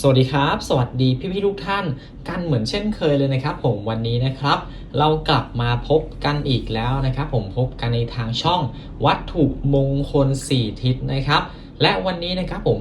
สวัสดีครับ สวัสดีพี่ๆทุกท่านกันเหมือนเช่นเคยเลยนะครับ ผมวันนี้นะครับ เรากลับมาพบกันอีกแล้วนะครับ ผมพบกันในทางช่องวัตถุมงคล 4 ทิศนะครับ และวันนี้นะครับผม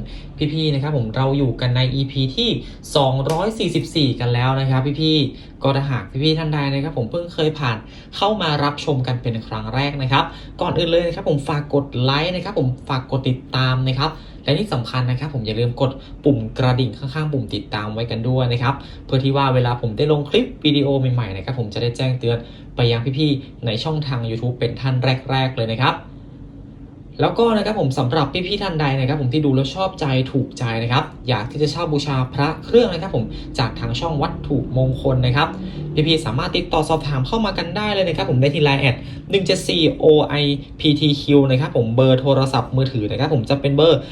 พี่ๆนะครับผมเราอยู่กันใน EP ที่ 244 กันแล้วนะครับ พี่ๆก็ถ้าหากพี่ๆท่านใดนะครับ ผมเพิ่งเคยผ่านเข้ามารับชมกันเป็นครั้งแรกนะครับ ก่อนอื่นเลยนะครับผมฝากกดไลค์นะครับ ผมฝากกดติดตามนะครับ และที่สำคัญนะครับ ผมอย่าลืมกดปุ่มกระดิ่งข้างๆ ปุ่มติดตามไว้กันด้วยนะครับ เพื่อที่ว่าเวลาผมได้ลงคลิปวิดีโอใหม่ๆนะครับผมจะได้แจ้งเตือนไปยังพี่ๆในช่องทาง YouTube เป็นท่านแรก ๆ เลยนะครับ แล้วก็นะครับผมสำหรับพี่ๆท่านใดนะครับ ผมที่ดูแล้วชอบใจถูกใจนะครับ อยากที่จะเช่าบูชาพระเครื่องนะครับ ผมจากทางช่องวัตถุมงคลนะครับพี่ๆสามารถติดต่อสอบถามเข้ามากันได้เลยนะครับผมได้ที่ไลน์แอด174 OIPTQ นะครับผมเบอร์โทรศัพท์มือถือนะครับ ผมจะเป็นเบอร์ 090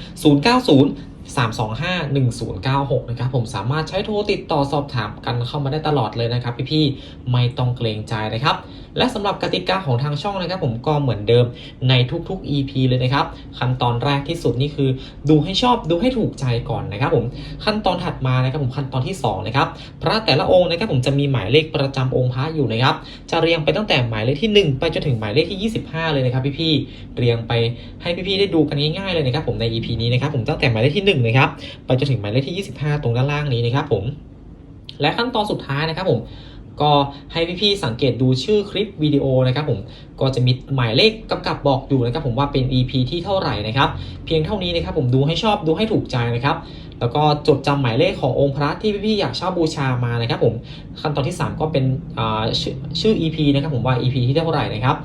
325 1096 นะครับผมสามารถใช้โทรติดต่อสอบถามกันเข้ามาได้ตลอดเลยนะครับ พี่ๆไม่ต้องเกรงใจนะครับ และสำหรับกติกาของทางช่องนะครับ ผมก็เหมือนเดิมในทุกๆ EP เลยนะครับขั้นตอนแรกที่สุดนี่คือ ดูให้ชอบดูให้ถูกใจก่อนนะครับ ผมขั้นตอนถัดมานะครับผมขั้นตอนที่สองนะครับพระแต่ละองค์นะครับผมจะมีหมายเลขประจำองค์พระอยู่นะครับจะเรียงไปตั้งแต่หมายเลขที่ 1 ไปจนถึงหมายเลขที่ 25 เลยนะครับพี่ๆเรียงไปให้พี่ๆได้ดูกันง่ายๆเลยนะครับผมใน EP นี้นะครับผมตั้งแต่หมายเลขที่1นะครับไปจนถึงหมายเลขที่ 25 ตรงด้านล่างนี้นะครับผมและขั้นตอนสุดท้ายนะครับผม ก็ให้พี่ๆสังเกตดูชื่อคลิปวิดีโอนะครับผมก็จะมีหมายเลขกำกับบอกอยู่นะครับผมว่าเป็น EP ที่เท่าไหร่นะครับ เพียงเท่านี้นะครับผมดูให้ชอบดูให้ถูกใจนะครับ แล้วก็จดจำหมายเลขขององค์พระที่พี่ๆอยากเช่าบูชามานะครับผมขั้นตอนที่ 3 ก็เป็นชื่อชื่อ EP นะครับผมว่า EP ที่เท่าไหร่นะครับ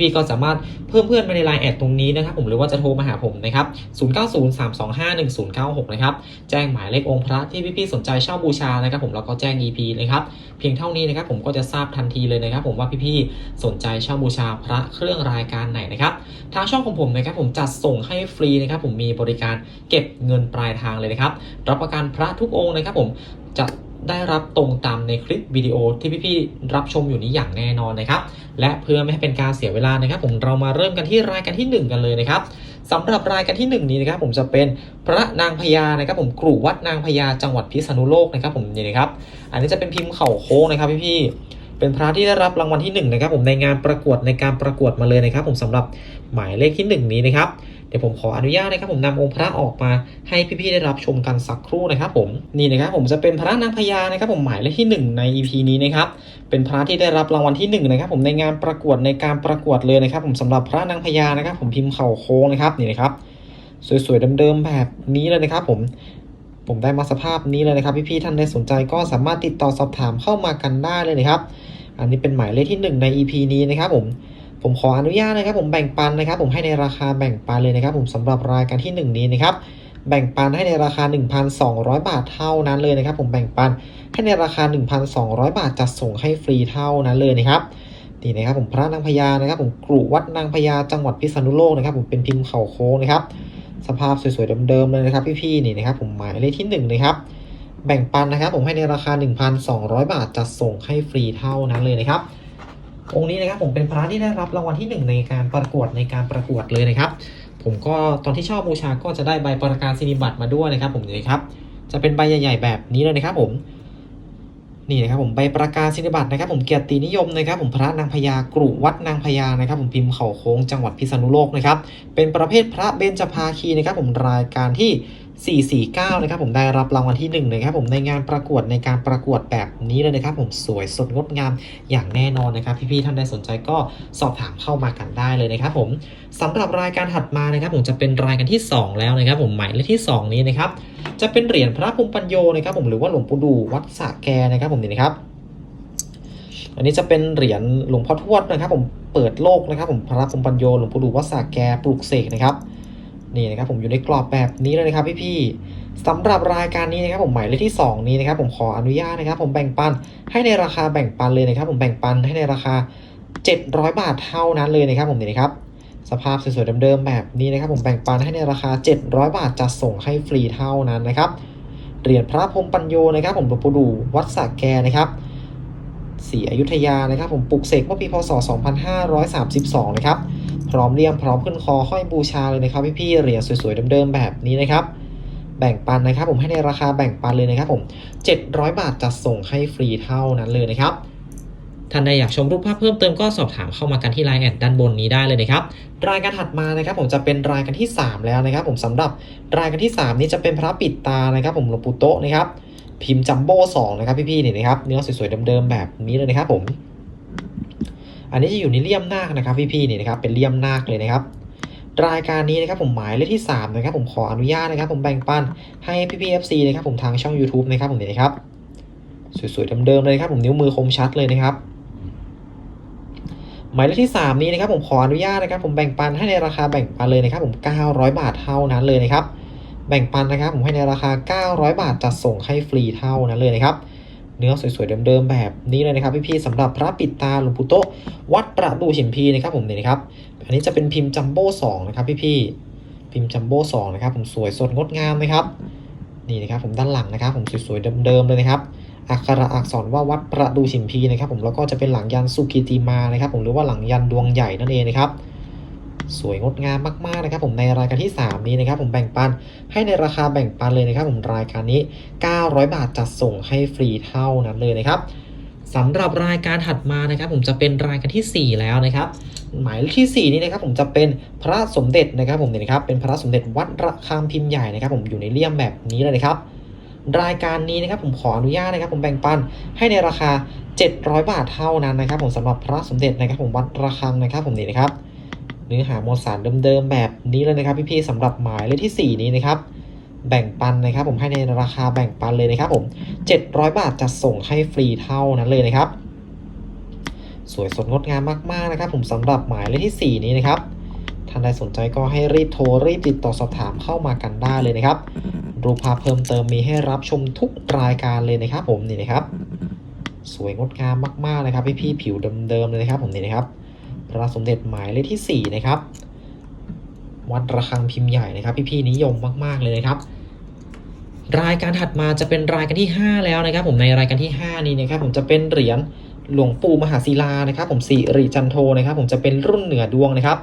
พี่ๆก็สามารถเพิ่มเพื่อนมาในไลน์แอดตรงนี้นะครับผมหรือว่าจะโทรมาหาผมนะครับ 0903251096 นะครับ แจ้งหมายเลของค์พระที่พี่ๆสนใจเช่าบูชานะครับผมแล้วก็แจ้ง EP นะครับ เพียงเท่านี้นะครับผมก็จะทราบทันทีเลยนะครับ ผมว่าพี่ๆสนใจเช่าบูชาพระเครื่องรายการไหนนะครับ ทางช่องของผมนะครับผมจัดส่งให้ฟรีนะครับผมมีบริการเก็บเงินปลายทางเลยนะครับ รับประกันพระทุกองค์นะครับผมจะได้รับตรงตามในคลิปวิดีโอที่พี่ๆรับชมอยู่นี้อย่างแน่นอนนะครับ และเพื่อไม่ให้เป็นการเสียเวลานะครับ ผมเรามาเริ่มกันที่รายการที่ 1 กันเลยนะครับสำหรับรายการที่ 1 นี้นะครับผมจะเป็นพระนางพญานะครับ ผมกรุวัดนางพญาจังหวัดพิษณุโลกนะครับ ผมนี่นะครับ อันนี้จะเป็นพิมพ์เข่าโค้งนะครับพี่ๆ เป็นพระที่ได้รับรางวัลที่1นะครับผมในงานประกวดในการประกวดมาเลยนะครับ ผมสำหรับหมายเลขที่ 1 นี้นะครับเดี๋ยวผมขออนุญาตนะครับ ผมนำองค์พระออกมาให้พี่ๆได้รับชมกันสักครู่นะครับ ผมนี่นะครับ ผมจะเป็นพระนางพญานะครับ ผมหมายเลขที่ 1 ใน EP นี้นะครับ เป็นพระที่ได้รับรางวัลที่1นะครับผมในงานประกวดในการประกวดเลยนะครับ ผมสำหรับพระนางพญานะครับ ผมพิมพ์เข่าโค้งนะครับนี่นะครับสวยๆเดิมๆแบบนี้เลยนะครับ ผม ผมได้มาสภาพนี้เลยนะครับ พี่ๆท่านใดสนใจก็สามารถติดต่อสอบถามเข้ามากันได้เลยนะครับ อันนี้เป็นหมายเลขที่ 1 ใน EP นี้นะครับผมผมขออนุญาตนะครับ ผมแบ่งปันนะครับ ผมให้ในราคาแบ่งปันเลยนะครับ ผมสำหรับรายการที่ 1 นี้นะครับแบ่งปันให้ในราคา 1,200 บาทเท่านั้นเลยนะครับ ผมแบ่งปันให้ในราคา 1,200 บาทจัดส่งให้ฟรีเท่านั้นเลยนะครับนี่นะครับผมพระนางพญานะครับ ผมกรุวัดนางพญาจังหวัดพิษณุโลกนะครับ ผมเป็นพิมพ์เข่าโค้งนะครับ สภาพสวยๆเดิมๆเลยนะครับพี่ๆนี่นะครับผมหมายเลขที่1นะครับแบ่งปันนะครับผมให้ในราคา 1,200 บาทจัดส่งให้ฟรีเท่านั้นเลยนะครับ องค์นี้นะครับผมเป็นพระที่ได้รับรางวัลที่ 1 ในการประกวดในการประกวดเลยนะครับ ผมก็ตอนที่เช่าบูชาก็จะได้ใบประกาศนียบัตรมาด้วยนะครับ ผมนี่ครับจะเป็นใบใหญ่ ๆ แบบนี้เลยนะครับผม นี่นะครับผมใบประกาศนียบัตรนะครับ ผมเกียรตินิยมนะครับ ผมพระนางพญากรุวัดนางพญานะครับ ผมพิมพ์เขาโค้งจังหวัดพิษณุโลกนะครับเป็นประเภทพระเบญจภาคีนะครับ ผมรายการที่ 449 นะครับผมได้รับรางวัลที่1นะครับผมในงานประกวดในการประกวดแบบนี้เลยนะครับ ผมสวยสดงดงามอย่างแน่นอนนะครับ พี่ๆท่านใดสนใจก็สอบถามเข้ามากันได้เลยนะครับ ผมสำหรับรายการถัดมานะครับ ผมจะเป็นรายการที่ 2 แล้วนะครับ ผมหมายเลขที่ 2 นี้นะครับ จะเป็นเหรียญพระพรหมปัญโยนะครับ ผมหรือว่าหลวงปู่ดูวัดสะแกนะครับผมนี่นะครับอันนี้จะเป็นเหรียญหลวงพ่อทวดนะครับ ผมเปิดโลกนะครับ ผมพระพรหมปัญโยหลวงปู่ดูวัดสะแกปลูกเสกนะครับ นี่นะครับผมอยู่ในกรอบแบบนี้เลยนะครับพี่ๆสำหรับรายการนี้นะครับผมหมายเลขที่ 2 นี้นะครับผมขออนุญาตนะครับ ผมแบ่งปันให้ในราคาแบ่งปันเลยนะครับ ผมแบ่งปันให้ในราคา 700 บาทเท่านั้นเลยนะครับ ผมนี่นะครับสภาพสวยๆเดิมๆแบบนี้นะครับ ผมแบ่งปันให้ในราคา 700 บาทจัดส่งให้ฟรีเท่านั้นนะครับเหรียญพระพรมปัญโยนะครับ ผมหลวงปู่ดูวัดสระแกนะครับ ศรีอยุธยานะครับผมปลุกเสกเมื่อปีพศ 2532 นะครับ พร้อมเลี่ยมพร้อมขึ้นคอห้อยบูชาเลยนะครับพี่ๆเหรียญสวยๆเดิมๆแบบนี้นะครับ แบ่งปันนะครับผมให้ในราคาแบ่งปันเลยนะครับผม 700 บาทจะส่งให้ฟรีเท่านั้นเลยนะครับท่านใดอยากชมรูปภาพเพิ่มเติมก็สอบถามเข้ามากันที่ไลน์แอดด้านบนนี้ได้เลยนะครับ รายการถัดมานะครับ ผมจะเป็นรายการที่ 3 แล้วนะครับ ผมสำหรับรายการที่ 3 นี้จะเป็นพระปิดตานะครับ ผมหลวงปู่โตนะครับ พิมพ์จัมโบ้สองนะครับพี่ๆนี่นะครับเนื้อสวยๆเดิมๆแบบนี้เลยนะครับผม อันนี้จะอยู่ในเลี่ยมนาคนะครับพี่ๆนี่นะครับเป็นเลี่ยมนาคเลยนะครับรายการนี้นะครับผมหมายเลขที่ 3 นะครับ ผมขออนุญาตนะครับ ผมแบ่งปันให้พี่พีเอฟซีนะครับผมทางช่อง YouTube นะครับผมนี่นะครับ สวยๆเดิมๆเลยครับ ผมนิ้วมือคมชัดเลยนะครับ หมายเลขที่ 3 นี้นะครับ ผมขออนุญาตนะครับ ผมแบ่งปันให้ในราคาแบ่งปันเลยนะครับ ผม 900 บาทเท่านั้นเลยนะครับ แบ่งปันนะครับ ผมให้ในราคา 900 บาทจัดส่งให้ฟรีเท่านั้นเลยนะครับ เนื้อสวยๆเดิมๆแบบนี้เลยนะครับ พี่ๆสำหรับพระปิดตาหลวงปู่โตวัดประดูฉิมพีนะครับผมเนี่ยนะครับอันนี้จะเป็นพิมพ์จัมโบ้สองนะครับพี่ๆพิมพ์จัมโบ้สองนะครับผมสวยสดงดงามนะครับนี่นะครับผมด้านหลังนะครับ ผมสวยๆเดิมๆเลยนะครับอักขระอักษรว่าวัดประดูฉิมพีนะครับผมแล้วก็จะเป็นหลังยันสุกิติมานะครับผมหรือว่าหลังยันดวงใหญ่นั่นเองนะครับ สวยงดงามมากๆนะครับผมในรายการที่ 3 นี้นะครับผมแบ่งปันให้ในราคาแบ่งปันเลยนะครับผมรายการนี้ 900 บาทจัดส่งให้ฟรีเท่านั้นเลยนะครับสำหรับรายการถัดมานะครับ ผมจะเป็นรายการที่ 4 แล้วนะครับ หมายเลขที่ 4 นี้นะครับ ผมจะเป็นพระสมเด็จนะครับ ผมเนี่ยนะครับเป็นพระสมเด็จวัดระฆังพิมพ์ใหญ่นะครับ ผมอยู่ในเลี่ยมแบบนี้เลยนะครับ รายการนี้นะครับผมขออนุญาตนะครับ ผมแบ่งปันให้ในราคา 700 บาทเท่านั้นนะครับ ผมสำหรับพระสมเด็จนะครับ ผมวัดระฆังนะครับ ผมนี่นะครับ เนื้อหามวลสารเดิมๆแบบนี้เลยนะครับพี่ๆสำหรับหมายเลขที่ 4 นี้นะครับแบ่งปันนะครับผมให้ในราคาแบ่งปันเลยนะครับผม700 บาทจะส่งให้ฟรีเท่านั้นเลยนะครับ สวยสดงดงามมากๆนะครับ ผมสำหรับหมายเลขที่ 4 นี้นะครับท่านใดสนใจก็ให้รีบโทรรีบติดต่อสอบถามเข้ามากันได้เลยนะครับ รูปภาพเพิ่มเติมมีให้รับชมทุกรายการเลยนะครับ ผมนี่นะครับ สวยงดงามมากๆนะครับพี่ๆผิวเดิมๆเลยนะครับ ผมนี่นะครับ พระสมเด็จหมายเลขที่ 4 นะครับ วัดระฆังพิมพ์ใหญ่นะครับ พี่ๆนิยมมาก ๆ เลยนะครับ รายการถัดมาจะเป็นรายการที่ 5 แล้วนะครับ ผมในรายการที่ 5 นี้นะครับ ผมจะเป็นเหรียญหลวงปู่มหาศิลานะครับ ผมสิริจันโทนะครับ ผมจะเป็นรุ่นเหนือดวงนะครับ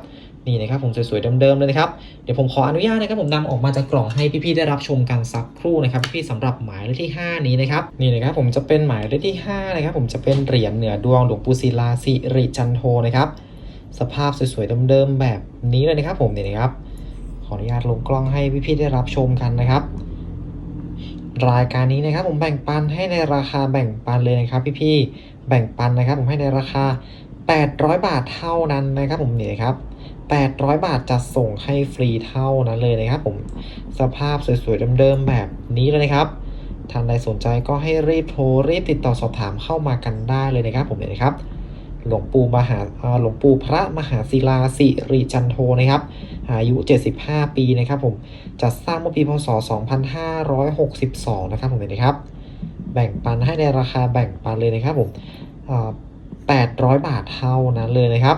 นี่นะครับผมสวยๆเดิมๆเลยนะครับเดี๋ยวผมขออนุญาตนะครับผมนำออกมาจากกล่องให้พี่ๆได้รับชมกันสักครู่นะครับพี่ๆสำหรับหมายเลขที่ 5 นี้นะครับนี่นะครับผมจะเป็นหมายเลขที่5นะครับผมจะเป็นเหรียญเหนือดวงหลวงปู่ศิลาสิริจันโทนะครับ สภาพสวยๆเดิมๆแบบนี้เลยนะครับผมเนี่ยนะครับ ขออนุญาตลงกล้องให้พี่ๆได้รับชมกันนะครับ รายการนี้นะครับผมแบ่งปันให้ในราคาแบ่งปันเลยนะครับ พี่ๆแบ่งปันนะครับ ผมให้ในราคา 800 บาทเท่านั้นนะครับ ผมเนี่นะครับ800 บาทจะส่งให้ฟรีเท่านั้นเลยนะครับ ผมสภาพสวยๆเดิมๆแบบนี้เลยนะครับท่านใดสนใจก็ให้รีบโทรรีบติดต่อสอบถามเข้ามากันได้เลยนะครับ ผมเนี่ยนะครับ หลวงปู่มหาหลวงปู่พระมหาศิลาสิริจันโทนะครับ อายุ 75 ปีนะครับผม จัดสร้างเมื่อปีพศ 2562 นะครับผมเห็นไหมครับ แบ่งปันให้ในราคาแบ่งปันเลยนะครับผม800 บาทเท่านั้นเลยนะครับ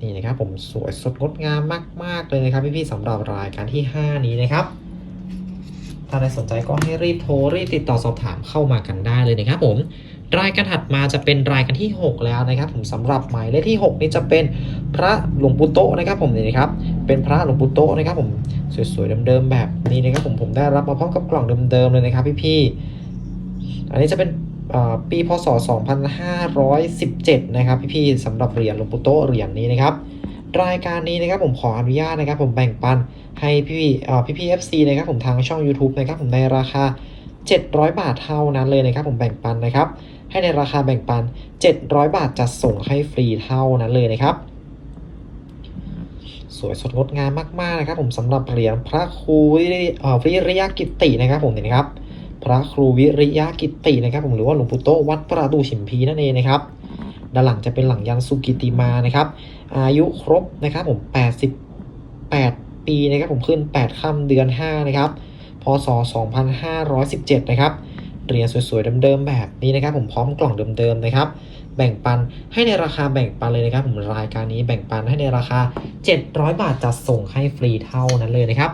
นี่นะครับผมสวยสดงดงามมาก ๆ เลยนะครับ พี่ๆสำหรับรายการที่ 5 นี้นะครับ ถ้าใครสนใจก็ให้รีบโทรรีบติดต่อสอบถามเข้ามากันได้เลยนะครับผม รายการถัดมาจะเป็นรายการที่ 6 แล้วนะครับ ผมสำหรับหมายเลขที่ 6 นี้จะเป็นพระหลวงปู่โตนะครับ ผมนี่นะครับ เป็นพระหลวงปู่โตนะครับ ผมสวยๆเดิมๆแบบนี้นะครับ ผมผมได้รับมาพร้อมกับกล่องเดิมๆเลยนะครับพี่ๆอันนี้จะเป็นอ่าปีพศ 2517 นะครับพี่ๆสำหรับเหรียญหลวงปู่โตเหรียญนี้นะครับรายการนี้นะครับผมขออนุญาตนะครับ ผมแบ่งปันให้พี่ๆอ่พี่ๆ FC นะครับผมทางช่อง YouTube นะครับผมในราคา 700 บาทเท่านั้นเลยนะครับ ผมแบ่งปันนะครับ ให้ในราคาแบ่งปัน 700 บาทจะส่งให้ฟรีเท่านั้นเลยนะครับ สวยสดงดงามมากๆนะครับ ผมสำหรับเหรียญพระครูวิริยกิตตินะครับผมนี่นะครับ พระครูวิริยกิตตินะครับ ผมหรือว่าหลวงปู่โตวัดประดูฉิมพีนั่นเองนะครับด้านหลังจะเป็นหลังยันสุกิติมานะครับ อายุครบนะครับผม 88 ปีนะครับผมขึ้น 8 ค่ำเดือน 5 นะครับ พศ 2517 นะครับ เหรียญสวยๆเดิมๆแบบนี้นะครับ ผมพร้อมกล่องเดิมๆนะครับ แบ่งปันให้ในราคาแบ่งปันเลยนะครับ ผมรายการนี้แบ่งปันให้ในราคา 700 บาทจัดส่งให้ฟรีเท่านั้นเลยนะครับ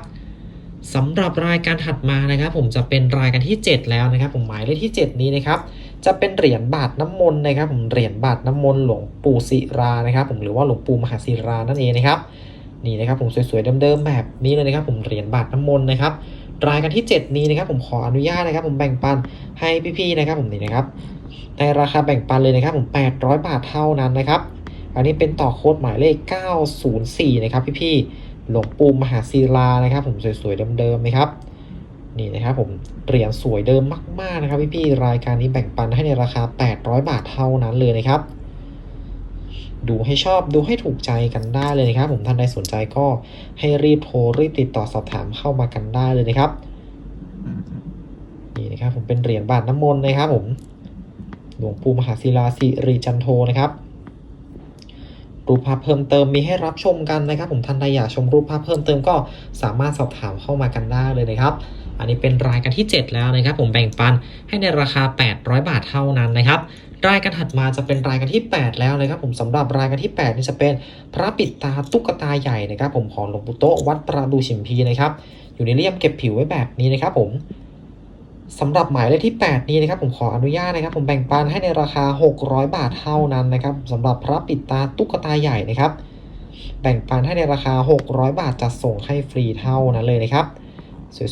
สำหรับรายการถัดมานะครับ ผมจะเป็นรายการที่ 7 แล้วนะครับ ผมหมายเลขที่ 7 นี้นะครับ จะเป็นเหรียญบาทน้ำมนต์นะครับ ผมเหรียญบาทน้ำมนต์หลวงปู่ศิรานะครับ ผมหรือว่าหลวงปู่มหาศิรานั่นเองนะครับนี่นะครับผมสวยๆเดิมๆแบบนี้เลยนะครับ ผมเหรียญบาทน้ำมนต์นะครับ รายการที่ 7 นี้นะครับผมขออนุญาตนะครับ ผมแบ่งปันให้พี่ๆนะครับ ผมนี่นะครับ ในราคาแบ่งปันเลยนะครับ ผม 800 บาทเท่านั้นนะครับ อันนี้เป็นต่อโค้ดหมายเลข 904 นะครับ พี่ๆหลวงปู่มหาศิลานะครับ ผมสวยๆเดิมๆนะครับนี่นะครับผมเหรียญสวยเดิมมากๆนะครับพี่ๆรายการนี้แบ่งปันให้ในราคา 800 บาทเท่านั้นเลยนะครับ ดูให้ชอบดูให้ถูกใจกันได้เลยนะครับ ผมท่านใดสนใจก็ให้รีบโทรรีบติดต่อสอบถามเข้ามากันได้เลยนะครับนี่นะครับ ผมเป็นเหรียญบาทน้ำมนต์นะครับ ผมหลวงปู่มหาศิลาสิริจันโทนะครับรูปภาพเพิ่มเติมมีให้รับชมกันนะครับ ผมท่านใดอยากชมรูปภาพเพิ่มเติมก็สามารถสอบถามเข้ามากันได้เลยนะครับ อันนี้เป็นรายการที่ 7 แล้วนะครับ ผมแบ่งปันให้ในราคา 800 บาทเท่านั้นนะครับรายการถัดมาจะเป็นรายการที่ 8 แล้วนะครับ ผมสำหรับรายการที่ 8 นี่จะเป็นพระปิดตาตุ๊กตาใหญ่นะครับ ผมของหลวงปู่โตวัดประดูชิมพีนะครับอยู่ในเลี่ยมเก็บผิวไว้แบบนี้นะครับ ผมสำหรับหมายเลขที่ 8 นี้นะครับ ผมขออนุญาตนะครับ ผมแบ่งปันให้ในราคา 600 บาทเท่านั้นนะครับสำหรับพระปิดตาตุ๊กตาใหญ่นะครับ แบ่งปันให้ในราคา 600 บาทจัดส่งให้ฟรีเท่านั้นเลยนะครับ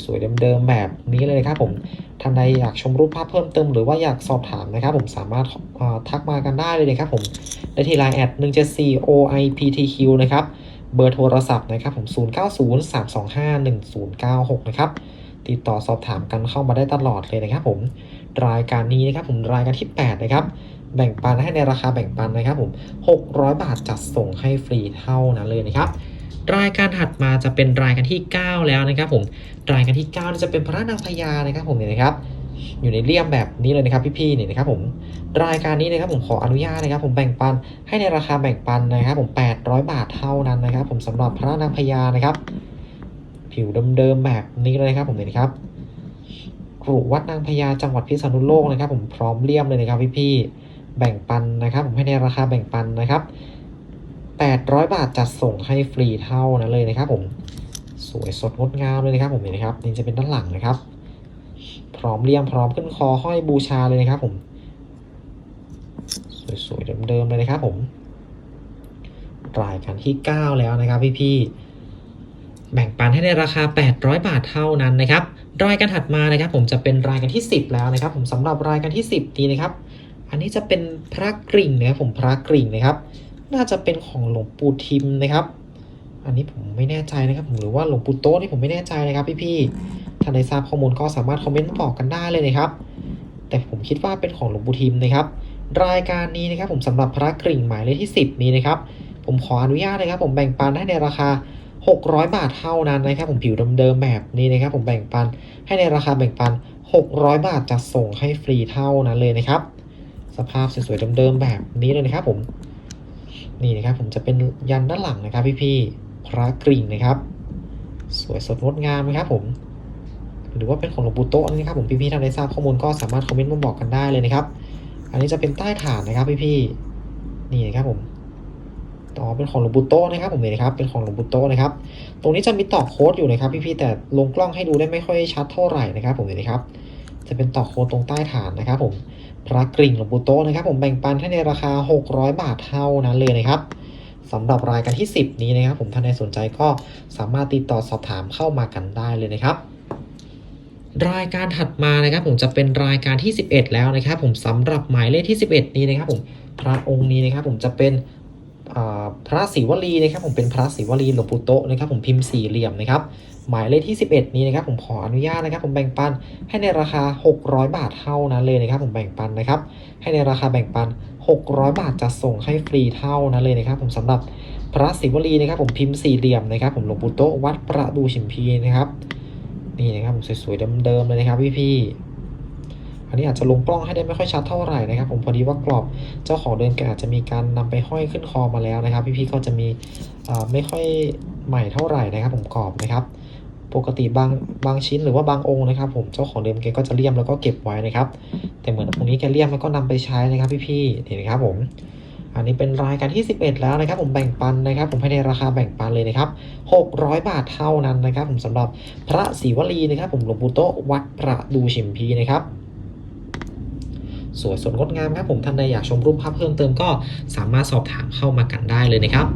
สวยๆเดิมๆแบบนี้เลยนะครับผมท่านใดอยากชมรูปภาพเพิ่มเติมหรือว่าอยากสอบถามนะครับผมสามารถทักมากันได้เลยนะครับผมได้ที่ Line แอด174 OIPTQ นะครับเบอร์โทรศัพท์นะครับผม 0903251096 นะครับ ติดต่อสอบถามกันเข้ามาได้ตลอดเลยนะครับผม รายการนี้นะครับผมรายการที่ 8 นะครับ แบ่งปันให้ในราคาแบ่งปันนะครับผม 600 บาทจัดส่งให้ฟรีเท่านั้นเลยนะครับ รายการถัดมาจะเป็นรายการที่ 9 แล้วนะครับผมรายการที่9นี่จะเป็นพระนางพญานะครับผมเนี่ยนะครับ อยู่ในเลี่ยมแบบนี้เลยนะครับพี่ๆเนี่ยนะครับผมรายการนี้นะครับผมขออนุญาตนะครับ ผมแบ่งปันให้ในราคาแบ่งปันนะครับ ผม 800 บาทเท่านั้นนะครับ ผมสำหรับพระนางพญานะครับ ผิวเดิมๆแบบนี้เลยนะครับ ผมเนี่ยนะครับกรุวัดนางพญาจังหวัดพิษณุโลกนะครับ ผมพร้อมเลี่ยมเลยนะครับพี่ๆแบ่งปันนะครับ ผมให้ในราคาแบ่งปันนะครับ 800 บาทจัดส่งให้ฟรีเท่านั้นเลยนะครับผมสวยสดงดงามเลยนะครับผมเห็นนะครับนี่จะเป็นด้านหลังนะครับ พร้อมเลี่ยมพร้อมขึ้นคอห้อยบูชาเลยนะครับผมสวยๆเดิมๆเลยนะครับผมรายการที่ 9 แล้วนะครับพี่ๆแบ่งปันให้ในราคา 800 บาทเท่านั้นนะครับรายการถัดมานะครับ ผมจะเป็นรายการที่ 10 แล้วนะครับ ผมสำหรับรายการที่ 10นี้นะครับ อันนี้จะเป็นพระกริ่งนะครับผมพระกริ่งนะครับ น่าจะเป็นของหลวงปู่ทิมนะครับ อันนี้ผมไม่แน่ใจนะครับหรือว่าหลวงปู่โต๊ะนี่ผมไม่แน่ใจนะครับพี่ๆถ้าได้ทราบข้อมูลก็สามารถคอมเมนต์มาบอกกันได้เลยนะครับ แต่ผมคิดว่าเป็นของหลวงปู่ทิมนะครับ รายการนี้นะครับผมสำหรับพระกริ่งหมายเลขที่ 10 นี้นะครับ ผมขออนุญาตนะครับ ผมแบ่งปันให้ในราคา 600 บาทเท่านั้นนะครับ ผมผิวเดิมๆแบบนี้นะครับ ผมแบ่งปันให้ในราคาแบ่งปัน 600 บาทจะส่งให้ฟรีเท่านั้นเลยนะครับ สภาพสวยๆเดิมๆแบบนี้เลยนะครับผม นี่นะครับผมจะเป็นยันด้านหลังนะครับพี่ๆพระกริ่งนะครับ สวยสดงดงามนะครับผม หรือว่าเป็นของหลวงปู่โตะนะครับผมพี่ๆท่านใดทราบข้อมูลก็สามารถคอมเมนต์มาบอกกันได้เลยนะครับ อันนี้จะเป็นใต้ฐานนะครับพี่ๆนี่นะครับผมต่อเป็นของหลวงปู่โตะนะครับผมนี่นะครับ เป็นของหลวงปู่โตะนะครับ ตรงนี้จะมีต่อโค้ดอยู่นะครับพี่ๆแต่ลงกล้องให้ดูได้ไม่ค่อยชัดเท่าไหร่นะครับผมนี่นะครับ จะเป็นต่อโคตรงใต้ฐานนะครับผมพระกริ่งหลวงปู่โตนะครับ ผมแบ่งปันให้ในราคา 600 บาทเท่านั้นเลยนะครับสำหรับรายการที่ 10 นี้นะครับ ผมท่านใดสนใจก็สามารถติดต่อสอบถามเข้ามากันได้เลยนะครับ รายการถัดมานะครับ ผมจะเป็นรายการที่ 11 แล้วนะครับ ผมสำหรับหมายเลขที่ 11 นี้นะครับ ผมพระองค์นี้นะครับ ผมจะเป็น พระศิวลีนะครับผมเป็นพระศิวลีหลวงปู่โตนะครับผมพิมพ์สี่เหลี่ยมนะครับหมายเลขที่ 11 นี้นะครับผมขออนุญาตนะครับ ผมแบ่งปันให้ในราคา 600 บาทเท่านั้นเลยนะครับผมแบ่งปันนะครับ ให้ในราคาแบ่งปัน 600 บาทจะส่งให้ฟรีเท่านั้นเลยนะครับ ผมสำหรับพระศิวลีนะครับผมพิมพ์สี่เหลี่ยมนะครับ ผมหลวงปู่โตวัดประดูชิมพีนะครับนี่นะครับผมสวยๆเดิมๆเลยนะครับพี่ๆ อันนี้อาจจะลงกล้องให้ได้ไม่ค่อยชัดเท่าไหร่นะครับ ผมพอดีว่ากรอบเจ้าของเดิมแกอาจจะมีการนำไปห้อยขึ้นคอมาแล้วนะครับ พี่ๆก็จะมีไม่ค่อยใหม่เท่าไหร่นะครับ ผมกรอบนะครับ ปกติบางบางชิ้นหรือว่าบางองค์นะครับ ผมเจ้าของเดิมแกก็จะเลี่ยมแล้วก็เก็บไว้นะครับ แต่เหมือนตรงนี้แกเลี่ยมแล้วก็นำไปใช้นะครับ พี่ๆนี่นะครับผมอันนี้เป็นรายการที่ 11 แล้วนะครับ ผมแบ่งปันนะครับ ผมให้ในราคาแบ่งปันเลยนะครับ600 บาทเท่านั้นนะครับ ผมสำหรับพระศิวลีนะครับ ผมหลวงปู่โตวัดประดูชิมพีนะครับ สวยสดงดงามครับผมท่านใดอยากชมรูปภาพเพิ่มเติมก็สามารถสอบถามเข้ามากันได้เลยนะครับ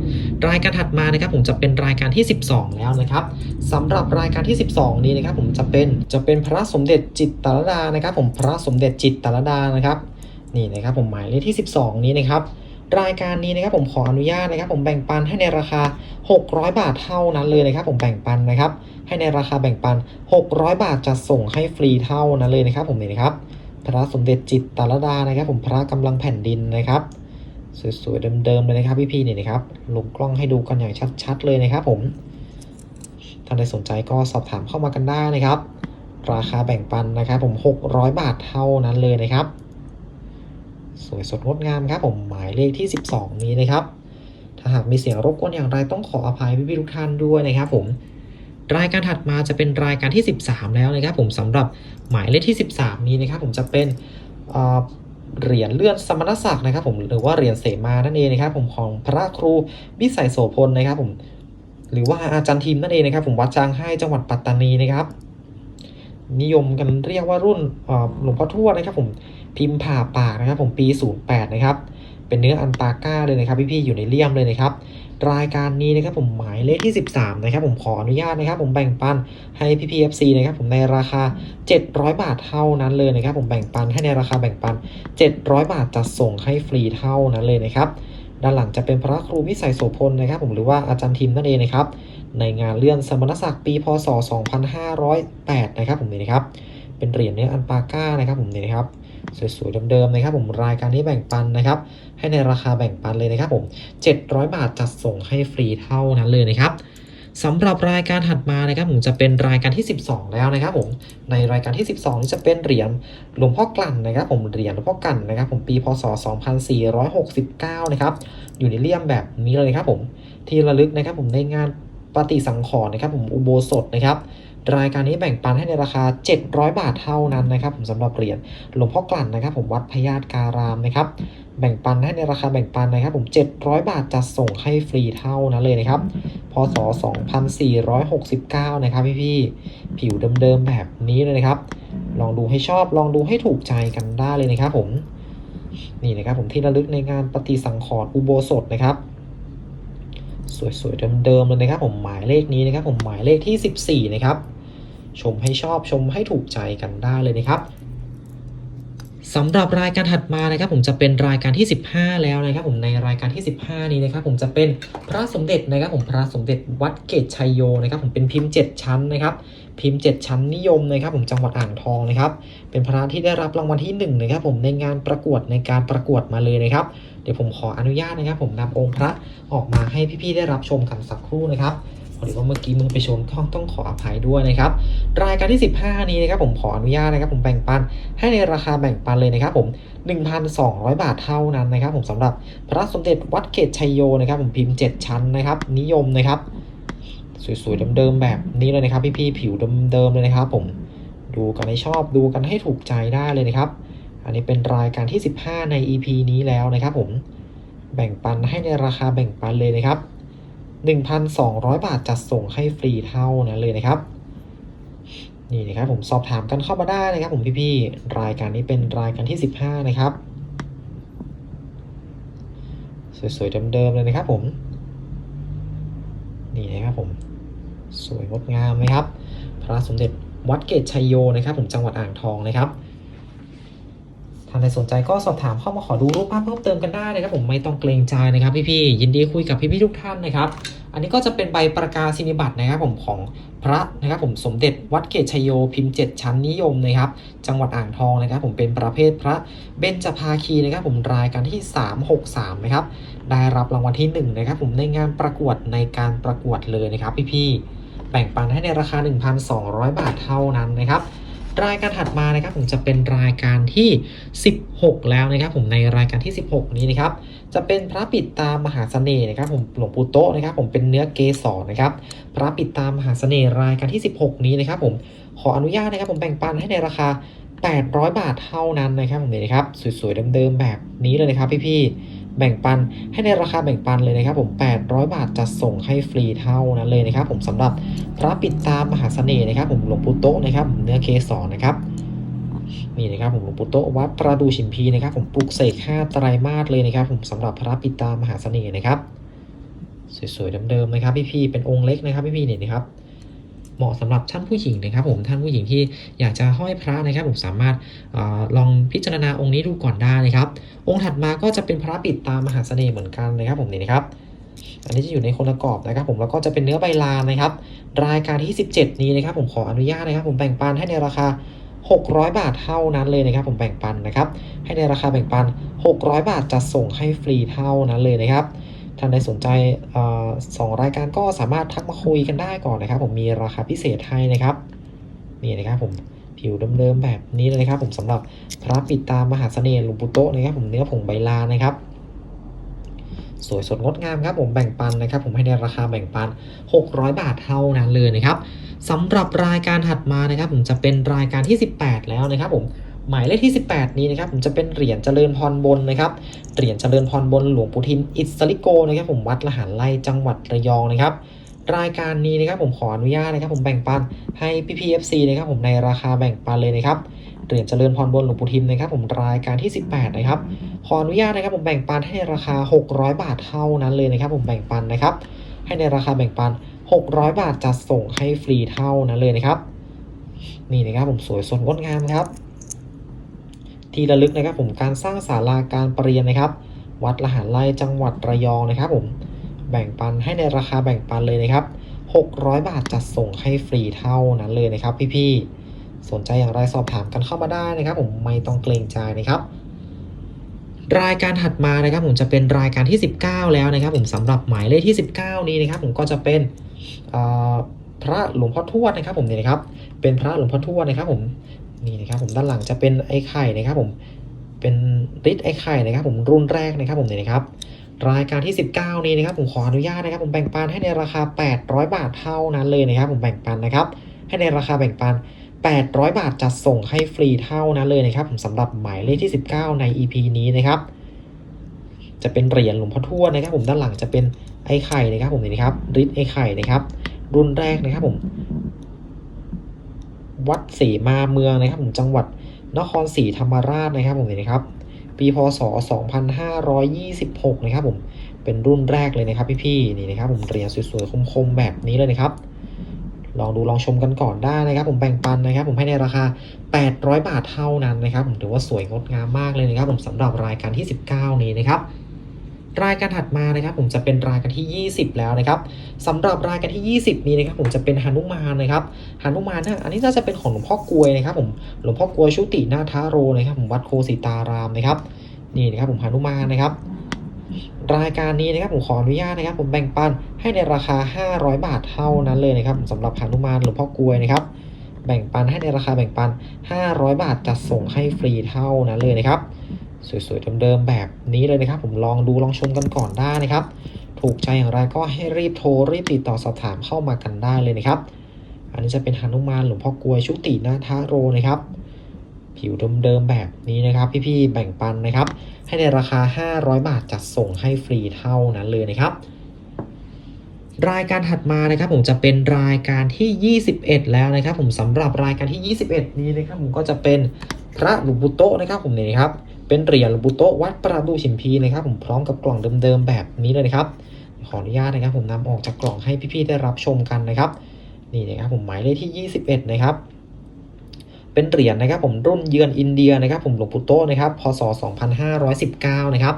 รายการถัดมานะครับผมจะเป็นรายการที่ 12 แล้วนะครับสำหรับรายการที่ 12 นี้นะครับผมจะเป็นจะเป็นพระสมเด็จจิตตรลดานะครับ ผมพระสมเด็จจิตตรลดานะครับนี่นะครับผมหมายเลขที่ 12 นี้นะครับรายการนี้นะครับผมขออนุญาตนะครับ ผมแบ่งปันให้ในราคา 600 บาทเท่านั้นเลยนะครับ ผมแบ่งปันนะครับ ให้ในราคาแบ่งปัน 600 บาทจะส่งให้ฟรีเท่านั้นเลยนะครับ ผมนี่นะครับ พระสมเด็จจิตตรดานะครับ ผมพระกำลังแผ่นดินนะครับสวยๆเดิมๆเลยนะครับพี่ๆนี่ยนะครับลงกล้องให้ดูกันอย่างชัดๆเลยนะครับผมท่านใดสนใจก็สอบถามเข้ามากันได้นะครับ ราคาแบ่งปันนะครับ ผม 600 บาทเท่านั้นเลยนะครับ สวยสดงดงามครับ ผมหมายเลขที่ 12 นี้นะครับ ถ้าหากมีเสียงรบกวนอย่างไรต้องขออภัยพี่ๆทุกท่านด้วยนะครับ ผม รายการถัดมาจะเป็นรายการที่ 13 แล้วนะครับผมสำหรับหมายเลขที่ 13 นี้นะครับผมจะเป็นเหรียญเลื่อนสมณศักดิ์นะครับผมหรือว่าเหรียญเสมานั่นเองนะครับผมของพระครูวิสัยโสพลนะครับผมหรือว่าอาจารย์ทีมนั่นเองนะครับผมวัดจางให้จังหวัดปัตตานีนะครับ นิยมกันเรียกว่ารุ่นหลวงพ่อทวดนะครับผมพิมพ์ผ่าปากนะครับผมปี 08 นะครับ เป็นเนื้ออันปาก้าเลยนะครับพี่ๆอยู่ในเลี่ยมเลยนะครับรายการนี้นะครับผมหมายเลขที่ 13 นะครับผมขออนุญาตนะครับ ผมแบ่งปันให้พี่พีเอฟซีนะครับผมในราคา 700 บาทเท่านั้นเลยนะครับ ผมแบ่งปันให้ในราคาแบ่งปัน 700 บาทจะส่งให้ฟรีเท่านั้นเลยนะครับด้านหลังจะเป็นพระครูวิสัยโสพลนะครับ ผมหรือว่าอาจารย์ทิมนั่นเองนะครับ ในงานเลื่อนสมณศักดิ์ปีพศ 2508 นะครับ ผมนี่นะครับ เป็นเหรียญเนื้ออันปาก้านะครับ ผมนี่นะครับ สวยๆเดิมๆนะครับผมรายการนี้แบ่งปันนะครับ ให้ในราคาแบ่งปันเลยนะครับผม 700 บาทจัดส่งให้ฟรีเท่านั้นเลยนะครับสำหรับรายการถัดมานะครับผมจะเป็นรายการที่ 12 แล้วนะครับผมในรายการที่ 12 นี้จะเป็นเหรียญหลวงพ่อกลั่นนะครับ ผมเหรียญหลวงพ่อกลั่นนะครับ ผมปีพศ 2469 นะครับอยู่ในเลี่ยมแบบนี้เลยครับผมที่ระลึกนะครับผมในงานปฏิสังขรณ์นะครับ ผมอุโบสถนะครับ รายการนี้แบ่งปันให้ในราคา 700 บาทเท่านั้นนะครับผมสำหรับเหรียญหลวงพ่อกลั่นนะครับ ผมวัดพญาตการามนะครับแบ่งปันให้ในราคาแบ่งปันนะครับผม 700 บาทจะส่งให้ฟรีเท่านั้นเลยนะครับ พศ 2469 นะครับพี่ๆผิวเดิมๆแบบนี้เลยนะครับ ลองดูให้ชอบลองดูให้ถูกใจกันได้เลยนะครับผม นี่นะครับผมที่ระลึกในงานปฏิสังขรณ์อุโบสถนะครับ สวยๆเดิมๆเลยนะครับ ผมหมายเลขนี้นะครับ ผมหมายเลขที่ 14 นะครับ ชมให้ชอบชมให้ถูกใจกันได้เลยนะครับสำหรับรายการถัดมานะครับ ผมจะเป็นรายการที่ 15 แล้วนะครับ ผมในรายการที่ 15 นี้นะครับ ผมจะเป็นพระสมเด็จนะครับ ผมพระสมเด็จวัดเกตชัยโยนะครับ ผมเป็นพิมพ์ 7 ชั้นนะครับ พิมพ์ 7 ชั้นนิยมนะครับ ผมจังหวัดอ่างทองนะครับ เป็นพระที่ได้รับรางวัลที่1นะครับผมในงานประกวดในการประกวดมาเลยนะครับ เดี๋ยวผมขออนุญาตนะครับ ผมนำองค์พระออกมาให้พี่ๆได้รับชมกันสักครู่นะครับพอดีว่าเมื่อกี้มือไปชนก็ต้องขออภัยด้วยนะครับ รายการที่ 15 นี้นะครับผมขออนุญาตนะครับ ผมแบ่งปันให้ในราคาแบ่งปันเลยนะครับผม 1,200 บาทเท่านั้นนะครับ ผมสำหรับพระสมเด็จวัดเกตชัยโยนะครับ ผมพิมพ์ 7 ชั้นนะครับ นิยมนะครับ สวยๆเดิมๆแบบนี้เลยนะครับ พี่ๆผิวเดิมๆเลยนะครับ ผม ดูกันให้ชอบดูกันให้ถูกใจได้เลยนะครับ อันนี้เป็นรายการที่ 15 ใน EP นี้แล้วนะครับผมแบ่งปันให้ในราคาแบ่งปันเลยนะครับ 1,200 บาทจัดส่งให้ฟรีเท่านั้นเลยนะครับนี่นะครับผมสอบถามกันเข้ามาได้นะครับ ผมพี่ๆรายการนี้เป็นรายการที่ 15 นะครับ สวยๆเดิมๆเลยนะครับ ผมนี่นะครับผมสวยงดงามนะครับ พระสมเด็จ วัดเกตชัยโยนะครับผมจังหวัดอ่างทองนะครับท่านใดสนใจก็สอบถามเข้ามาขอดูรูปภาพเพิ่มเติมกันได้นะครับ ผมไม่ต้องเกรงใจนะครับพี่ๆยินดีคุยกับพี่ๆทุกท่านนะครับ อันนี้ก็จะเป็นใบประกาศนียบัตรนะครับผมของพระนะครับผมสมเด็จวัดเกตชัยโยพิมพ์ 7 ชั้นนิยมนะครับ จังหวัดอ่างทองนะครับ ผมเป็นประเภทพระเบญจภาคีนะครับผมรายการที่ 363นะครับได้รับรางวัลที่1นะครับผมในงานประกวดในการประกวดเลยนะครับพี่ๆ แบ่งปันให้ในราคา 1,200 บาทเท่านั้นนะครับรายการถัดมานะครับผมจะเป็นรายการที่ 16 แล้วนะครับผมในรายการที่ 16 นี้นะครับจะเป็นพระปิดตามหาเสน่ห์นะครับผมหลวงปู่โตนะครับผมเป็นเนื้อเกสรนะครับพระปิดตามหาเสน่ห์รายการที่ 16 นี้นะครับผมขออนุญาตนะครับผมแบ่งปันให้ในราคา 800 บาทเท่านั้นนะครับผมนี่นะครับสวยๆเดิมๆแบบนี้เลยนะครับพี่ๆ แบ่งปันให้ในราคาแบ่งปันเลยนะครับผม 800 บาทจะส่งให้ฟรีเท่านั้นเลยนะครับผมสำหรับพระปิดตามหาเสน่ห์นะครับ ผมหลวงปู่โตะนะครับเนื้อเกสรนะครับนี่นะครับผมหลวงปู่โตะวัดประดูชิมพีนะครับ ผมปลุกเสกห้าไตรมาสเลยนะครับ ผมสำหรับพระปิดตามหาเสน่ห์นะครับ สวยๆเดิมๆนะครับพี่ๆเป็นองค์เล็กนะครับพี่ๆเนี่ยนะครับ เหมาะสำหรับท่านผู้หญิงนะครับผมท่านผู้หญิงที่อยากจะห้อยพระนะครับ ผมสามารถอลองพิจารณาองค์นี้ดูก่อนได้นะครับ องค์ถัดมาก็จะเป็นพระปิดตามมหาเสน่ห์เหมือนกันนะครับ ผมนี่นะครับอันนี้จะอยู่ในคนละกรอบนะครับ ผมแล้วก็จะเป็นเนื้อใบลานนะครับ รายการที่ 17 นี้นะครับ ผมขออนุญาตนะครับ ผมแบ่งปันให้ในราคา 600 บาทเท่านั้นเลยนะครับ ผมแบ่งปันนะครับ ให้ในราคาแบ่งปัน 600 บาทจะส่งให้ฟรีเท่านั้นเลยนะครับ ท่านใดสนใจสองรายการก็สามารถทักมาคุยกันได้ก่อนนะครับ ผมมีราคาพิเศษให้นะครับนี่นะครับผมผิวเดิมๆแบบนี้เลยนะครับ ผมสำหรับพระปิดตามมหาเสน่ห์หลวงปู่โตนะครับ ผมเนื้อผงใบลานนะครับ สวยสดงดงามครับ ผมแบ่งปันนะครับ ผมให้ในราคาแบ่งปัน 600 บาทเท่านั้นเลยนะครับสำหรับรายการถัดมานะครับ ผมจะเป็นรายการที่ 18 แล้วนะครับ ผม หมายเลขที่ 18 นี้นะครับผมจะเป็นเหรียญเจริญพรบนนะครับเหรียญเจริญพรบนหลวงปู่ทิมอิสริโกนะครับผมวัดละหารไร่จังหวัดระยองนะครับรายการนี้นะครับผมขออนุญาตนะครับผมแบ่งปันให้พี่พีเอฟซีนะครับผมในราคาแบ่งปันเลยนะครับเหรียญเจริญพรบนหลวงปู่ทิมนะครับผมรายการที่ 18 นะครับขออนุญาตนะครับผมแบ่งปันให้ในราคา 600 บาทเท่านั้นเลยนะครับผมแบ่งปันนะครับให้ในราคาแบ่งปัน 600 บาทจะส่งให้ฟรีเท่านั้นเลยนะครับนี่นะครับผมสวยสดงดงามครับ ที่ระลึกนะครับผมการสร้างศาลาการประเรียนนะครับ วัดละหารไร่จังหวัดระยองนะครับผมแบ่งปันให้ในราคาแบ่งปันเลยนะครับ 600 บาทจะส่งให้ฟรีเท่านั้นเลยนะครับ พี่ๆสนใจอย่างไรสอบถามกันเข้ามาได้นะครับ ผมไม่ต้องเกรงใจนะครับ รายการถัดมานะครับ ผมจะเป็นรายการที่ 19 แล้วนะครับ ผมสำหรับหมายเลขที่ 19 นี้นะครับ ผมก็จะเป็นพระหลวงพ่อทวดนะครับ ผมนี่นะครับ เป็นพระหลวงพ่อทวดนะครับ ผม นี่นะครับผมด้านหลังจะเป็นไอ้ไข่นะครับผมเป็นฤทธิ์ไอ้ไข่นะครับผมรุ่นแรกนะครับผมนี่นะครับรายการที่ 19 นี้นะครับผมขออนุญาตนะครับ ผมแบ่งปันให้ในราคา 800 บาทเท่านั้นเลยนะครับ ผมแบ่งปันนะครับ ให้ในราคาแบ่งปัน 800 บาทจะส่งให้ฟรีเท่านั้นเลยนะครับ ผมสำหรับหมายเลขที่ 19 ใน EP นี้นะครับ จะเป็นเหรียญหลวงพ่อทวดนะครับ ผมด้านหลังจะเป็นไอ้ไข่นะครับ ผมนี่นะครับฤทธิ์ไอ้ไข่นะครับ รุ่นแรกนะครับ ผม วัดศรีมาเมืองนะครับผมจังหวัดนครศรีธรรมราชนะครับผมนี่นครับปีพศ 2526 นะครับผมเป็นรุ่นแรกเลยนะครับพี่ๆนี่นะครับผมเหรียญสวยๆคมๆแบบนี้เลยนะครับ ลองดูลองชมกันก่อนได้นะครับ ผมแบ่งปันนะครับ ผมให้ในราคา 800 บาทเท่านั้นนะครับ ผมถือว่าสวยงดงามมากเลยนะครับ ผมสำหรับรายการที่ 19 นี้นะครับ รายการถัดมานะครับ ผมจะเป็นรายการที่ 20 แล้วนะครับสำหรับรายการที่ 20 นี้นะครับ ผมจะเป็นหนุมานนะครับหนุมานนะอันนี้น่าจะเป็นของหลวงพ่อกลวยนะครับ ผมหลวงพ่อกลวยชุตินาทาโรนะครับ ผมวัดโคสิตารามนะครับ นี่นะครับผมหนุมานนะครับรายการนี้นะครับผมขออนุญาตนะครับ ผมแบ่งปันให้ในราคา 500 บาทเท่านั้นเลยนะครับสำหรับหนุมานหลวงพ่อกลวยนะครับแบ่งปันให้ในราคาแบ่งปัน 500 บาทจะส่งให้ฟรีเท่านั้นเลยนะครับ สวยๆเดิมๆแบบนี้เลยนะครับ ผมลองดูลองชมกันก่อนได้นะครับ ถูกใจอย่างไรก็ให้รีบโทรรีบติดต่อสอบถามเข้ามากันได้เลยนะครับ อันนี้จะเป็นหนุมานหลวงพ่อกลวยชุตินาทาโรนะครับ ผิวเดิมๆแบบนี้นะครับ พี่ๆแบ่งปันนะครับ ให้ในราคา 500 บาทจัดส่งให้ฟรีเท่านั้นเลยนะครับรายการถัดมานะครับผมจะเป็นรายการที่ 21 แล้วนะครับ ผมสำหรับรายการที่ 21 นี้นะครับผมก็จะเป็นพระหลวงปู่โตนะครับผมนี่นะครับ เป็นเหรียญหลวงปู่โตะวัดประดูชิมพีนะครับผมพร้อมกับกล่องเดิมๆแบบนี้เลยนะครับ ขออนุญาตนะครับผมนำออกจากกล่องให้พี่ๆได้รับชมกันนะครับนี่นะครับผมหมายเลขที่ 21 นะครับ เป็นเหรียญนะครับผมรุ่นเยือนอินเดียนะครับผมหลวงปู่โตนะครับพศ 2519 นะครับ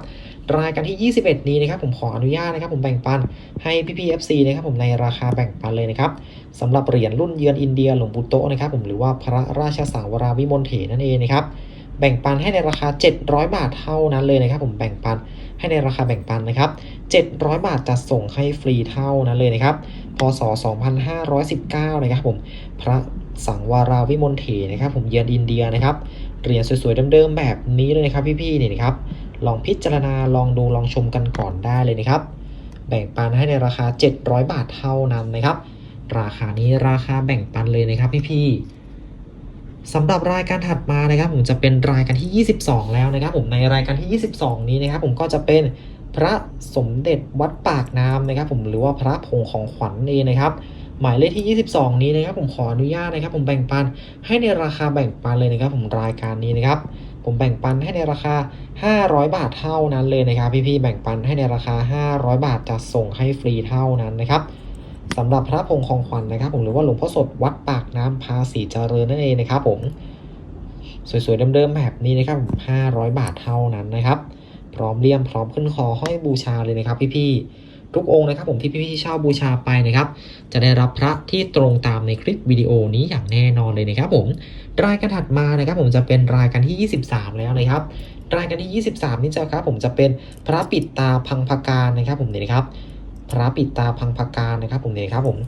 รายการที่ 21 นี้นะครับผมขออนุญาตนะครับผมแบ่งปันให้พี่พีเอฟซีนะครับผมในราคาแบ่งปันเลยนะครับสำหรับเหรียญรุ่นเยือนอินเดียหลวงปู่โตนะครับผมหรือว่าพระราชสังวราวิมลเถนั่นเองนะครับ แบ่งปันให้ในราคา 700 บาทเท่านั้นเลยนะครับ ผมแบ่งปันให้ในราคาแบ่งปันนะครับ 700 บาทจะส่งให้ฟรีเท่านั้นเลยนะครับ พศ 2519 นะครับผม พระสังวาราวิมลเถนะครับ ผมเยือนอินเดียนะครับ เหรียญสวยๆเดิมๆแบบนี้เลยนะครับ พี่ๆนี่นะครับ ลองพิจารณาลองดูลองชมกันก่อนได้เลยนะครับ แบ่งปันให้ในราคา 700 บาทเท่านั้นนะครับ ราคานี้ราคาแบ่งปันเลยนะครับ พี่ๆ สำหรับรายการถัดมานะครับผมจะเป็นรายการที่ 22 แล้วนะครับ ผมในรายการที่ 22 นี้นะครับ ผมก็จะเป็นพระสมเด็จวัดปากน้ำนะครับ ผมหรือว่าพระผงของขวัญเองนะครับ หมายเลขที่ 22 นี้นะครับ ผมขออนุญาตนะครับ ผมแบ่งปันให้ในราคาแบ่งปันเลยนะครับ ผมรายการนี้นะครับ ผมแบ่งปันให้ในราคา 500 บาทเท่านั้นเลยนะครับ พี่ๆแบ่งปันให้ในราคา 500 บาทจะส่งให้ฟรีเท่านั้นนะครับ สำหรับพระพงษ์ของขวัญนะครับ ผมหรือว่าหลวงพ่อสดวัดปากน้ำภาษีเจริญนั่นเองนะครับ ผม สวยๆเดิมๆแบบนี้นะครับผม500บาทเท่านั้นนะครับ พร้อมเลี่ยมพร้อมขึ้นคอห้อยบูชาเลยนะครับ พี่ๆทุกองค์นะครับ ผมที่พี่ๆเช่าบูชาไปนะครับ จะได้รับพระที่ตรงตามในคลิปวิดีโอนี้อย่างแน่นอนเลยนะครับ ผมรายการถัดมานะครับ ผมจะเป็นรายการที่ 23 แล้วนะครับรายการที่ 23 นี่จะครับ ผมจะเป็นพระปิดตาพังพการนะครับ ผมเนี่ยนะครับ พระปิดตาพังพการนะครับผมเนี่ยครับผม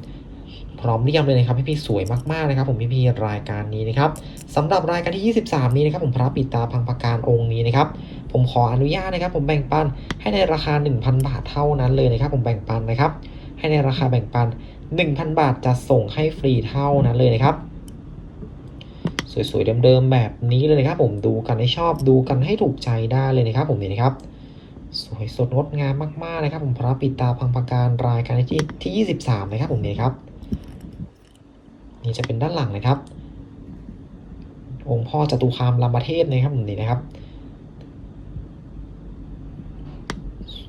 พร้อมเรียมเลยนะครับพี่ๆสวยมากๆนะครับ ผมพี่ๆรายการนี้นะครับสำหรับรายการที่ 23 นี้นะครับผมพระปิดตาพังพการองค์นี้นะครับผมขออนุญาตนะครับ ผมแบ่งปันให้ในราคา 1,000 บาทเท่านั้นเลยนะครับ ผมแบ่งปันนะครับ ให้ในราคาแบ่งปัน 1,000 บาทจะส่งให้ฟรีเท่านั้นเลยนะครับสวยๆเดิมๆแบบนี้เลยนะครับ ผมดูกันให้ชอบดูกันให้ถูกใจได้เลยนะครับ ผมนี่นะครับ สวยสดงดงามมากๆนะครับ ผมพระปิตาพังพการรายการที่ที่ 23 นะครับผมนี่ครับ นี่จะเป็นด้านหลังนะครับ องค์พ่อจตุคามรามเทพนะครับผมนี่นะครับ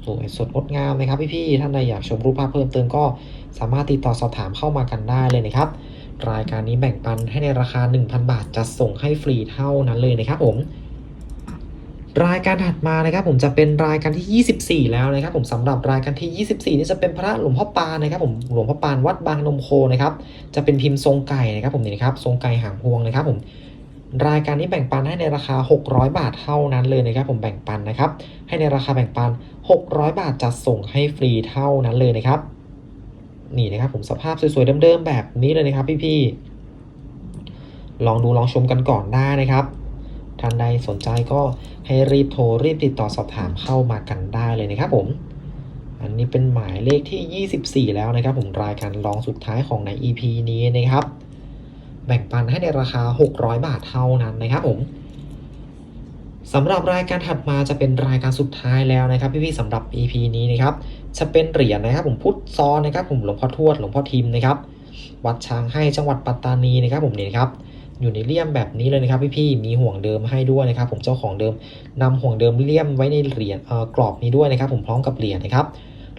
สวยสดงดงามนะครับพี่ๆท่านใดอยากชมรูปภาพเพิ่มเติมก็สามารถติดต่อสอบถามเข้ามากันได้เลยนะครับรายการนี้แบ่งปันให้ในราคา 1,000 บาทจะส่งให้ฟรีเท่านั้นเลยนะครับผม รายการถัดมานะครับผมจะเป็นรายการที่ 24 แล้วนะครับผมสำหรับรายการที่ 24 นี่จะเป็นพระหลวงพ่อปานนะครับผมหลวงพ่อปานวัดบางนมโคนะครับจะเป็นพิมพ์ทรงไก่นะครับผมนี่นะครับทรงไก่หางพวงนะครับผมรายการนี้แบ่งปันให้ในราคา 600 บาทเท่านั้นเลยนะครับผมแบ่งปันนะครับให้ในราคาแบ่งปัน 600 บาทจะส่งให้ฟรีเท่านั้นเลยนะครับนี่นะครับผมสภาพสวยๆเดิมๆแบบนี้เลยนะครับพี่ๆลองดูลองชมกันก่อนได้นะครับ ท่านใดสนใจก็ให้รีบโทรรีบติดต่อสอบถามเข้ามากันได้เลยนะครับผม อันนี้เป็นหมายเลขที่ 24 แล้วนะครับ ผมรายการลองสุดท้ายของใน EP นี้นะครับ แบ่งปันให้ในราคา 600 บาทเท่านั้นนะครับผมสำหรับรายการถัดมาจะเป็นรายการสุดท้ายแล้วนะครับ พี่ๆสำหรับ EP นี้นะครับ จะเป็นเหรียญนะครับ ผมพุทธซอนะครับ ผมหลวงพ่อทวดหลวงพ่อทิมนะครับ วัดช้างให้จังหวัดปัตตานีนะครับ ผมนี่นะครับ อยู่ในเลี่ยมแบบนี้เลยนะครับพี่ๆมีห่วงเดิมให้ด้วยนะครับ ผมเจ้าของเดิมนำห่วงเดิมเลี่ยมไว้ในเหรียญกรอบนี้ด้วยนะครับ ผมพร้อมกับเหรียญนะครับ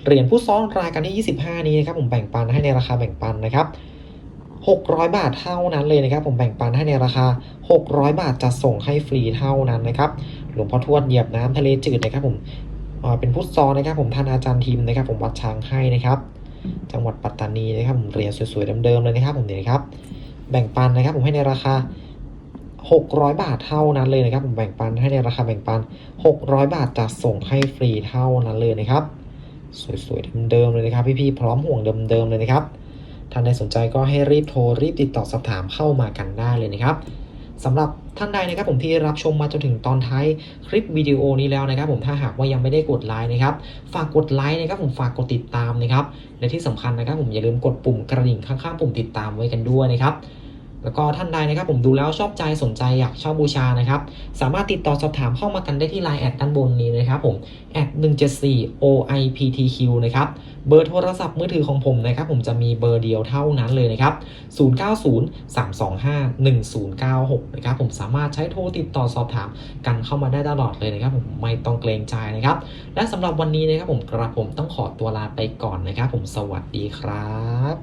เหรียญผู้ซ้อนรายการที่ 25 นี้นะครับผมแบ่งปันให้ในราคาแบ่งปันนะครับ600 บาทเท่านั้นเลยนะครับ ผมแบ่งปันให้ในราคา 600 บาทจะส่งให้ฟรีเท่านั้นนะครับหลวงพ่อทวดเหยียบน้ำทะเลจืดนะครับ ผมเป็นพุทธซอนนะครับ ผมท่านอาจารย์ทีมนะครับ ผมวัดช้างให้นะครับ จังหวัดปัตตานีนะครับผมเหรียญสวยๆเดิมๆเลยนะครับ ผมนี่นะครับ แบ่งปันนะครับ ผมให้ในราคา 600 บาทเท่านั้นเลยนะครับ ผมแบ่งปันให้ในราคาแบ่งปัน 600 บาทจะส่งให้ฟรีเท่านั้นเลยนะครับ สวยๆเดิมๆเลยนะครับ พี่ๆพร้อมห่วงเดิมๆเลยนะครับท่านใดสนใจก็ให้รีบโทรรีบติดต่อสอบถามเข้ามากันได้เลยนะครับสำหรับท่านใดนะครับผมที่รับชมมาจนถึงตอนท้ายคลิปวิดีโอนี้แล้วนะครับ ผมถ้าหากว่ายังไม่ได้กดไลค์นะครับ ฝากกดไลค์นะครับผมฝากกดติดตามนะครับและที่สำคัญนะครับ ผมอย่าลืมกดปุ่มกระดิ่งข้างๆปุ่มติดตามไว้กันด้วยนะครับ แล้วก็ท่านใดนะครับผมดูแล้วชอบใจสนใจอยากเช่าบูชานะครับสามารถติดต่อสอบถามเข้ามากันได้ที่ Line แอดด้านบนนี้นะครับผมแอด174 OIPTQ นะครับเบอร์โทรศัพท์มือถือของผมนะครับผมจะมีเบอร์เดียวเท่านั้นเลยนะครับ 0903251096 นะครับผมสามารถใช้โทรติดต่อสอบถามกันเข้ามาได้ตลอดเลยนะครับผมไม่ต้องเกรงใจนะครับ และสำหรับวันนี้นะครับผมกระผมต้องขอตัวลาไปก่อนนะครับผมสวัสดีครับ